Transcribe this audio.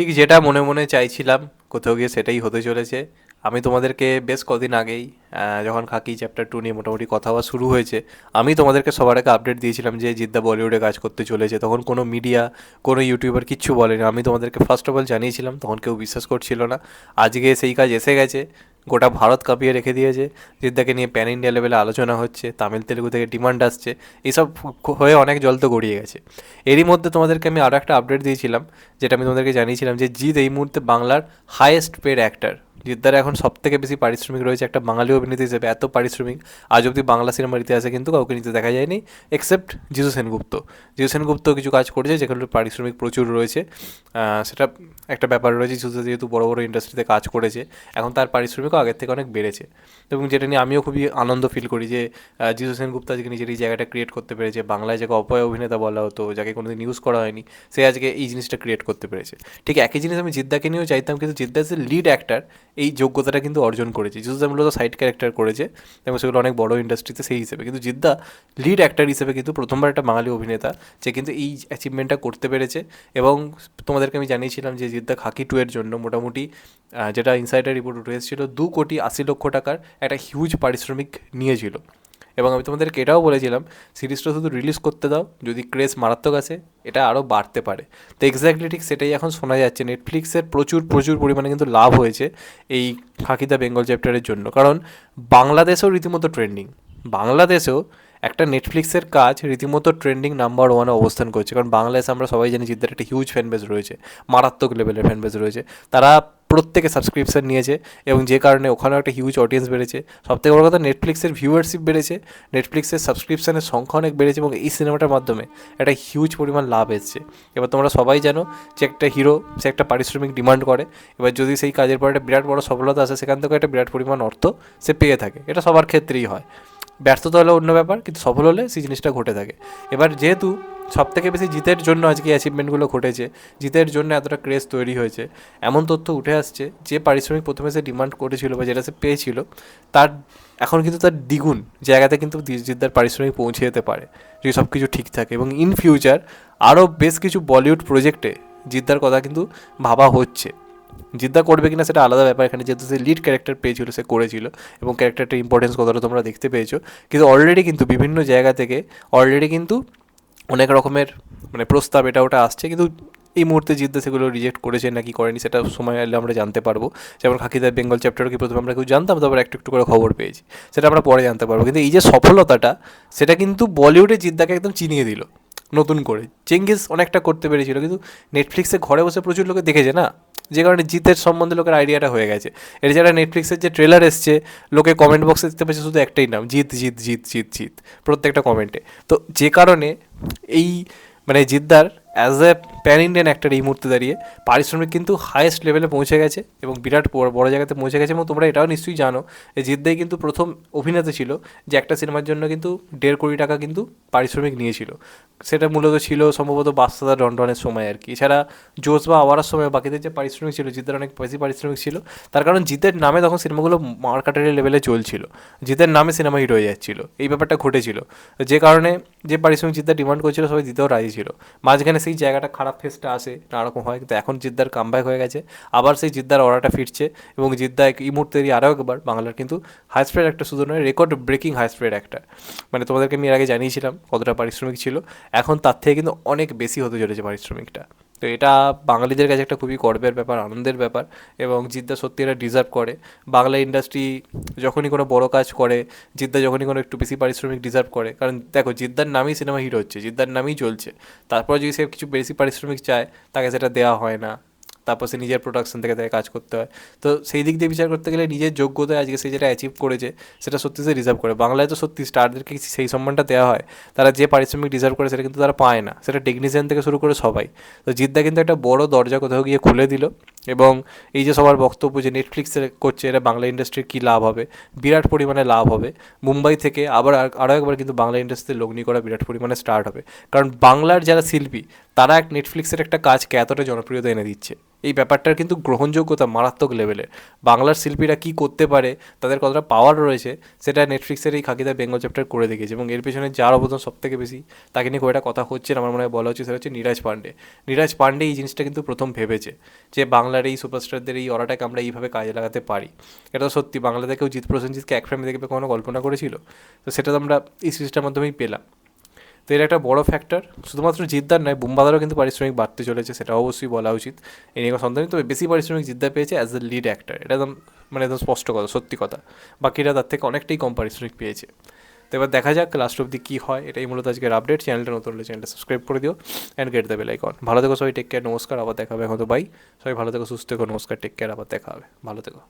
ঠিক যেটা মনে মনে চাইছিলাম কোথাও গিয়ে সেটাই হতে চলেছে। আমি তোমাদেরকে বেশ কদিন আগেই যখন খাকি চ্যাপ্টার টু নিয়ে মোটামুটি কথা হওয়া শুরু হয়েছে, আমি তোমাদেরকে সবার আগে আপডেট দিয়েছিলাম যে জিদ্দা বলিউডে কাজ করতে চলেছে। তখন কোনো মিডিয়া কোনো ইউটিউবার কিচ্ছু বলেনি। আমি তোমাদেরকে ফার্স্ট অফ অল জানিয়েছিলাম, তখন কেউ বিশ্বাস করছিল না। আজকে সেই কাজ এসে গেছে, গোটা ভারত কাঁপিয়ে রেখে দিয়েছে। জিদ্দাকে নিয়ে প্যান ইন্ডিয়া লেভেলে আলোচনা হচ্ছে, তামিল, তেলেগু থেকে ডিমান্ড আসছে এইসব হয়ে অনেক জল তো গড়িয়ে গেছে। এরই মধ্যে তোমাদেরকে আমি আরও একটা আপডেট দিয়েছিলাম, যেটা আমি তোমাদেরকে জানিয়েছিলাম যে জিৎ এই মুহূর্তে বাংলার হায়েস্ট পেড অ্যাক্টার জিদ্দার এখন সব থেকে বেশি পারিশ্রমিক রয়েছে একটা বাঙালি অভিনেতা হিসেবে। এত পারিশ্রমিক আজ অব্দি বাংলা সিনেমার ইতিহাসে কিন্তু কাউকে নিতে দেখা যায়নি এক্সেপ্ট জিজু সেনগুপ্ত। জিজু সেনগুপ্ত কিছু কাজ করেছে যেগুলোর পারিশ্রমিক প্রচুর রয়েছে। সেটা একটা ব্যাপার রয়েছে জিজু যেহেতু বড় বড় ইন্ডাস্ট্রিতে কাজ করেছে, এখন তার পারিশ্রমিকও আগের থেকে অনেক বেড়েছে। এবং যেটা নিয়ে আমিও খুবই আনন্দ ফিল করি যে জিজু সেনগুপ্ত আজকে নিজের এই জায়গাটা ক্রিয়েট করতে পেরেছে। বাংলায় যাকে অপয় অভিনেতা বলা হতো, যাকে কোনোদিন ইউজ করা হয়নি, সে আজকে এই জিনিসটা ক্রিয়েট করতে পেরেছে। ঠিক একই জিনিস আমি জিদ্দাকে নিয়েও চাইতাম, কিন্তু জিদ্দা যে লিড অ্যাক্টার এই যোগ্যতাটা কিন্তু অর্জন করেছে। যেহেতু মূলত সাইড ক্যারেক্টার করেছে এবং সেগুলো অনেক বড় ইন্ডাস্ট্রিতে সেই হিসেবে। কিন্তু জিদ্দা লিড অ্যাক্টার হিসেবে কিন্তু প্রথমবার একটা বাঙালি অভিনেতা যে কিন্তু এই অ্যাচিভমেন্টটা করতে পেরেছে এবং তোমাদেরকে আমি জানিয়েছিলাম যে জিদ্দা খাকি টু এর জন্য মোটামুটি যেটা ইনসাইডার রিপোর্ট উঠে এসেছিল, দু কোটি আশি লক্ষ টাকার একটা হিউজ পারিশ্রমিক নিয়েছিল। এবং আমি তোমাদেরকে এটাও বলেছিলাম, সিরিজটা শুধু রিলিজ করতে দাও, যদি ক্রেজ মারাত্মক আছে এটা আরও বাড়তে পারে। তো এক্স্যাক্টলি ঠিক সেটাই এখন শোনা যাচ্ছে। নেটফ্লিক্সের প্রচুর প্রচুর পরিমাণে কিন্তু লাভ হয়েছে এই খাকিদা বেঙ্গল চ্যাপ্টারের জন্য। কারণ বাংলাদেশেও রীতিমতো ট্রেন্ডিং বাংলাদেশেও একটা নেটফ্লিক্সের কাজ রীতিমতো ট্রেন্ডিং নাম্বার ওয়ানে অবস্থান করছে। কারণ বাংলাদেশে আমরা সবাই জানি জিদ্দার একটা হিউজ ফ্যান বেস রয়েছে, মারাত্মক লেভেলের ফ্যান বেস রয়েছে। তারা প্রত্যেকে সাবস্ক্রিপশন নিয়েছে এবং যে কারণে ওখানেও একটা হিউজ অডিয়েন্স বেড়েছে। সবথেকে বড় কথা নেটফ্লিক্সের ভিউয়ারশিপ বেড়েছে। নেটফ্লিক্সের সাবস্ক্রিপশনের সংখ্যা অনেক বেড়েছে এবং এই সিনেমাটার মাধ্যমে একটা হিউজ পরিমাণ লাভ এসছে। এবার তোমরা সবাই জানো যে একটা হিরো সে একটা পারিশ্রমিক ডিমান্ড করে। এবার যদি সেই কাজের পর একটা বিরাট বড় সফলতা আসে, সেখান থেকে একটা বিরাট পরিমাণ অর্থ সে পেয়ে থাকে। এটা সবার ক্ষেত্রেই হয়। ব্যর্থতা হলে অন্য ব্যাপার, কিন্তু সফল হলে সেই জিনিসটা ঘটে থাকে। এবার যেহেতু সব থেকে বেশি জিতের জন্য আজকে অ্যাচিভমেন্টগুলো ঘটেছে। জিতের জন্য এতটা ক্রেজ তৈরি হয়েছে। এমন তথ্য উঠে আসছে যে পারিশ্রমিক প্রথমে সে ডিমান্ড করেছিল বা যেটা সে পেয়েছিল, তার এখন কিন্তু তার দ্বিগুণ জায়গাতে কিন্তু জিদ্দার পারিশ্রমিক পৌঁছে যেতে পারে, যদি সব কিছু ঠিক থাকে। এবং ইন ফিউচার আরও বেশ কিছু বলিউড প্রজেক্টে জিদ্দার কথা কিন্তু ভাবা হচ্ছে। জিদ্দা করবে কিনা সেটা আলাদা ব্যাপার। এখানে যেহেতু সে লিড ক্যারেক্টার পেয়েছিল, সে করেছিল এবং ক্যারেক্টারটার ইম্পর্টেন্স কতটা তোমরা দেখতে পেয়েছ। কিন্তু অলরেডি কিন্তু বিভিন্ন জায়গা থেকে অলরেডি কিন্তু অনেক রকমের মানে প্রস্তাব এটা ওটা আসছে, কিন্তু এই মুহূর্তে জিদ্দা সেগুলো রিজেক্ট করেছে নাকি করেনি সেটা সময় এলে আমরা জানতে পারব। যেমন খাকিদার বেঙ্গল চ্যাপ্টারও কি প্রথমে আমরা কেউ জানতাম, তারপর একটু একটু করে খবর পেয়েছি। সেটা আমরা পরে জানতে পারব। কিন্তু এই যে সফলতাটা, সেটা কিন্তু বলিউডে জিদ্দাকে একদম চিনিয়ে দিল। নতুন করে। চেঙ্গিস অনেকটা করতে পেরেছিল, কিন্তু নেটফ্লিক্সে ঘরে বসে প্রচুর লোকে দেখেছে না? যে কারণে জিতের সম্বন্ধে লোকের আইডিয়াটা হয়ে গেছে। এর যারা নেটফ্লিক্সের যে ট্রেলার এসছে, লোকে কমেন্ট বক্সে দেখতে পেয়েছে শুধু একটাই নাম, জিত জিত জিত জিত জিত, প্রত্যেকটা কমেন্টে তো যে কারণে এই মানে জিদ্দার as a pan Indian actor এই মুহূর্তে দাঁড়িয়ে পারিশ্রমিক কিন্তু হায়েস্ট লেভেলে পৌঁছে গেছে এবং বিরাট বড় বড় জায়গাতে পৌঁছে গেছে এবং তোমরা এটাও নিশ্চয়ই জানো যে জিদ্দাই কিন্তু প্রথম অভিনেতা ছিল যে একটা সিনেমার জন্য কিন্তু দেড় কোটি টাকা কিন্তু পারিশ্রমিক নিয়েছিল। সেটা মূলত ছিল সম্ভবত বাস্তাদা ডনডনের সময় আর কি। এছাড়া জোস বা আওয়ারার সময় বাকিদের যে পারিশ্রমিক ছিল, জিতের অনেক বেশি পারিশ্রমিক ছিল। তার কারণ জিতের নামে তখন সিনেমাগুলো মার্কেটারি লেভেলে চলছিল। জিতের নামে সিনেমা হিট হয়ে যাচ্ছিল। এই ব্যাপারটা ঘটেছিল। যে কারণে যে পারিশ্রমিক জিদ্দার ডিমান্ড করেছিল সবাই দিতেও রাজি ছিল। মাঝখানে সেই জায়গাটা খারাপ ফেসটা আসে নানা রকম হয়। কিন্তু এখন জিদ্দার কামব্যাক হয়ে গেছে। আবার সেই জিদ্দার অর্ডারটা ফিরছে এবং জিদ্দা এই মুহূর্তেরই আরও একবার বাংলার কিন্তু হাই স্প্রেড একটা শুধু নয় রেকর্ড ব্রেকিং হাই স্প্রেড একটা। মানে তোমাদেরকে আমি এর আগে জানিয়েছিলাম কতটা পারিশ্রমিক ছিল। এখন তার থেকে কিন্তু অনেক বেশি হতে চলেছে পারিশ্রমিকটা। তো এটা বাঙালিদের কাছে একটা খুবই গর্বের ব্যাপার, আনন্দের ব্যাপার এবং জিদ্দা সত্যি এটা ডিজার্ভ করে। বাংলা ইন্ডাস্ট্রি যখনই কোনো বড় কাজ করে, জিদ্দা যখনই কোনো একটু বেশি পারিশ্রমিক ডিজার্ভ করে, কারণ দেখো জিদ্দার নামেই সিনেমা হিট হচ্ছে, জিদ্দার নামেই চলছে। তারপর যদি সে কিছু বেশি পারিশ্রমিক চায়, তাকে সেটা দেওয়া হয় না। তারপর সে নিজের প্রোডাকশন থেকে তাকে কাজ করতে হয়। তো সেই দিক দিয়ে বিচার করতে গেলে নিজের যোগ্যতায় আজকে সে যেটা অ্যাচিভ করেছে, সেটা সত্যি সে রিজার্ভ করে। বাংলায় তো সত্যি স্টারদেরকে সেই সম্মানটা দেওয়া হয়। তারা যে পারিশ্রমিক ডিজার্ভ করে, সেটা কিন্তু তারা পায় না। সেটা টেকনিশিয়ান থেকে শুরু করে সবাই। তো জিদ্দা কিন্তু একটা বড় দরজা কোথাও গিয়ে খুলে দিল এবং এই যে সবার বক্তব্য যে নেটফ্লিক্স করছে, এটা বাংলা ইন্ডাস্ট্রির কী লাভ হবে? বিরাট পরিমাণে লাভ হবে। মুম্বাই থেকে আবার আর- আরও একবার কিন্তু বাংলা ইন্ডাস্ট্রিতে লগ্নি করা বিরাট পরিমাণে স্টার্ট হবে। কারণ বাংলার যারা শিল্পী তারা এক নেটফ্লিক্সের একটা কাজকে এতটা জনপ্রিয়তা এনে দিচ্ছে। এই ব্যাপারটার কিন্তু গ্রহণযোগ্যতা মারাত্মক লেভেলের বাংলার শিল্পীরা কি করতে পারে, তাদের কতটা পাওয়ার রয়েছে, সেটা নেটফ্লিক্সের এই খাকিদা বেঙ্গল চ্যাপ্টার করে দেখিয়েছে এবং এর পেছনে যার অবদান সব থেকে বেশি, তাকে নিয়ে খুব একটা কথা হচ্ছে আমার মনে হয় বলা হচ্ছে সেটা হচ্ছে নীরাজ পান্ডে। নীরাজ পান্ডে এই জিনিসটা কিন্তু প্রথম ভেবেছে যে বাংলার এই সুপারস্টারদের এই অরাটাকে আমরা এইভাবে কাজে লাগাতে পারি। এটা তো সত্যি, বাংলাতে কেউ জিৎ প্রসেনজিৎকে এক ফ্রেমে দেখবে কোনো কল্পনা করেছিল? তো সেটা তো আমরা এই সিরিজটার মাধ্যমেই পেলাম। তো এটা একটা বড় ফ্যাক্টর শুধুমাত্র জিদ্দার নয়, বুম্বাদারও কিন্তু পারিশ্রমিক বাড়তে চলেছে, সেটা অবশ্যই বলা উচিত। সন্দেহ নেই। তবে বেশি পারিশ্রমিক জিদ্দা পেয়েছে অ্যাজ দ্য লিড অ্যাক্টর এটা একদম মানে একদম স্পষ্ট কথা, সত্যি কথা। বাকিরা তার থেকে অনেকটাই কম পারিশ্রমিক পেয়েছে। তো এবার দেখা যাক লাস্ট অব্দি কী হয়। এটাই মূলত আজকের আপডেট চ্যানেলটা নতুন হলে চ্যানেলটা সাবস্ক্রাইব করে দিও and get the bell icon ভালো থেকো সবাই টেক কেয়ার নমস্কার, আবার দেখা হবে, এখন তো বাই সবাই ভালো থেকো, সুস্থ থেকো, নমস্কার টেক কেয়ার আবার দেখা হবে। ভালো থেকো।